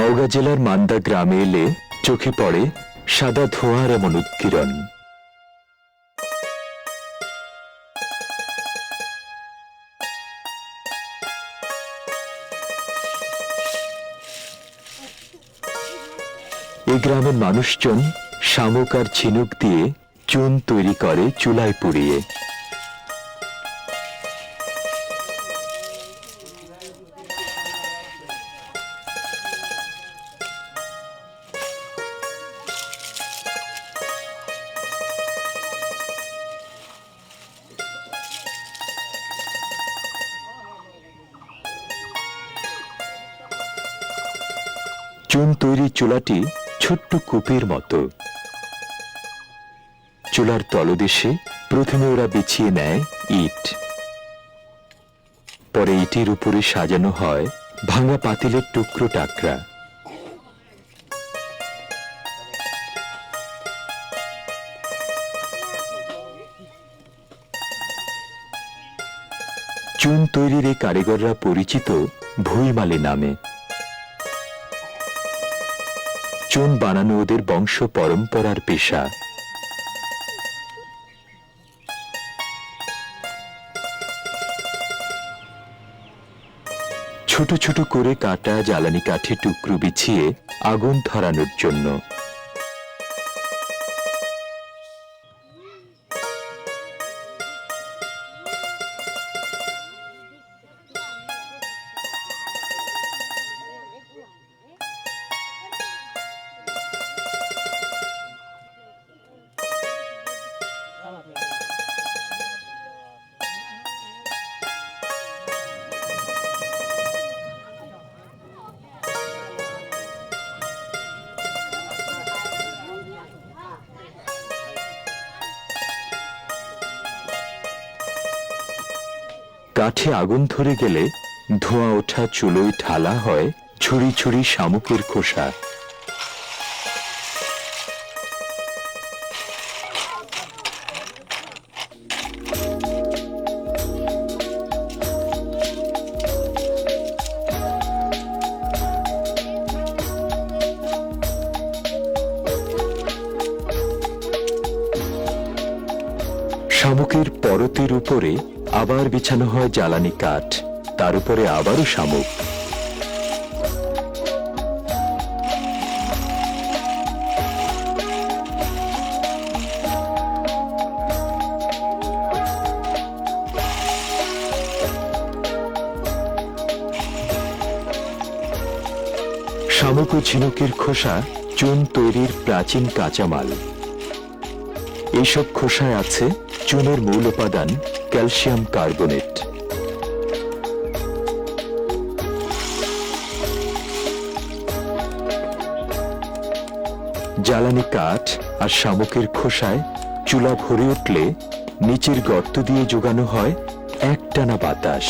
নওগাঁ জেলার মান্দা গ্রামে এলে চোখে পড়ে সাদা ধোঁয়ার এমন উৎকিরণ। এই গ্রামের মানুষজন শামুক আর ঝিনুক দিয়ে চুন তৈরি করে চুলায় পুড়িয়ে। চুন তৈরি চুলাটি ছোট্ট কূপের মতো। চুলার তলদেশে প্রথমে ওরা বিছিয়ে নেয় ইট। পরে ইটের উপরে সাজানো হয় ভাঙা পাতিলের টুকরো টাকরা। চুন তৈরির এই কারিগররা পরিচিত ভুইমালি নামে। চুন বানানো ওদের বংশ পরম্পরার পেশা। ছোট ছোট করে কাটা জ্বালানি কাঠে টুকরো বিছিয়ে আগুন ধরানোর জন্য। কাঠে আগুন ধরে গেলে ধোঁয়া ওঠা চুলোয় ঢালা হয় ছুরি ছুরি শামুকের খোসা। শামুকের পরতের উপরে আবার বিছানো হয় জ্বালানি কাঠ। তার উপরে আবারও শামুক। শামুক ও ঝিনুকের খোসা চুন তৈরির প্রাচীন কাঁচামাল। এইসব খোসায় আছে চুনের মূল উপাদান ক্যালসিয়াম কার্বনেট। জ্বালানি কাঠ আর শামুকের খোসায় চুলা ভরে উঠলে নিচের গর্ত দিয়ে যোগানো হয় একটানা বাতাস।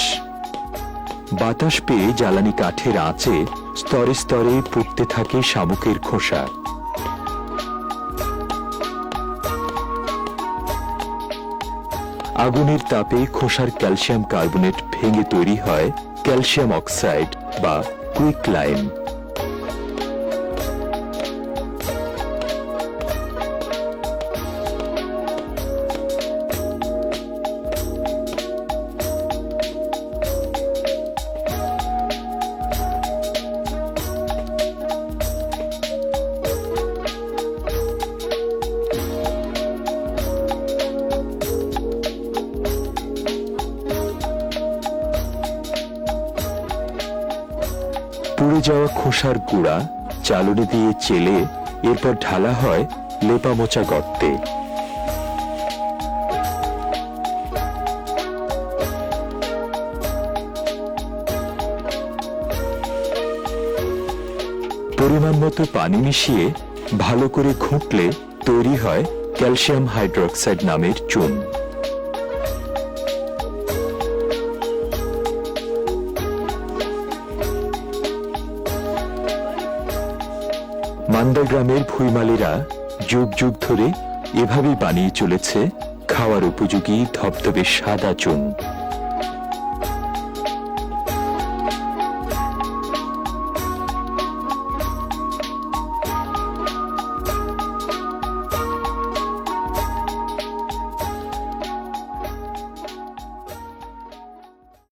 বাতাস পেয়ে জ্বালানি কাঠের আঁচে স্তরে স্তরে পুড়তে থাকে শামুকের খোসা। আগুনের তাপে খোসার ক্যালসিয়াম কার্বনেট ভেঙে তৈরি হয় ক্যালসিয়াম অক্সাইড বা কুইক লাইম পুড়ে যাওয়া খোসার গুঁড়া, চালনি দিয়ে চেলে এরপর ঢালা হয় লেপা মোচা গর্তে। পরিমাণ মতো পানি মিশিয়ে ভালো করে ঘুঁটলে তৈরি হয় ক্যালসিয়াম হাইড্রোক্সাইড নামের চুন। মান্দা গ্রামের ভুইমালিরা যুগ যুগ ধরে এভাবেই বানিয়ে চলেছে খাওয়ার উপযোগী ধবধবে সাদা চুন।